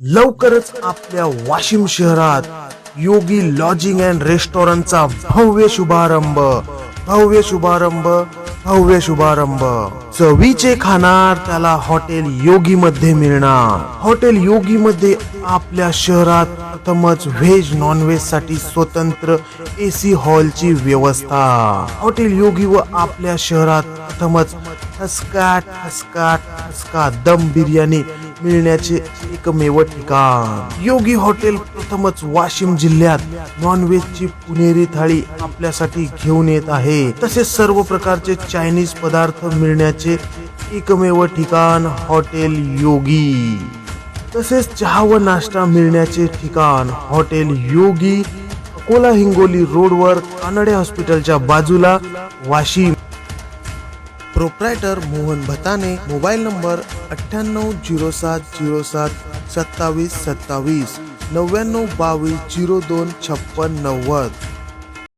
लवकरच आपल्या वाशिम शहरात योगी लॉजिंग अँड रेस्टॉरंटचा भव्य शुभारंभ भव्य शुभारंभ भव्य शुभारंभ. चवीचे खाणार त्याला हॉटेल योगी मध्ये मिळणार. हॉटेल योगी मध्ये आपल्या शहरात प्रथमच व्हेज नॉन व्हेजसाठी स्वतंत्र एसी हॉलची व्यवस्था. हॉटेल योगी व आपल्या शहरात प्रथमच ठसका ठसका ठसका दम बिर्याणी मिळण्याचे एकमेव ठिकाण. योगी हॉटेल प्रथमच वाशिम जिल्ह्यात नॉनव्हेज ची पुणेरी थाळी आपल्यासाठी घेऊन येत आहे. तसेच सर्व प्रकारचे चायनीज पदार्थ मिळण्याचे एकमेव ठिकाण हॉटेल योगी. तसेच चहा व नाश्ता मिळण्याचे ठिकाण हॉटेल योगी अकोला हिंगोली रोडवर कानडे हॉस्पिटलच्या बाजूला Washim. Proprietor Mohan Bhatane mobile number अठ्ठ्याण्णव झिरो सात झिरो सात सत्तावीस सत्तावीस नव्याण्णव बावीस झिरो दोन छप्पन नव्वद.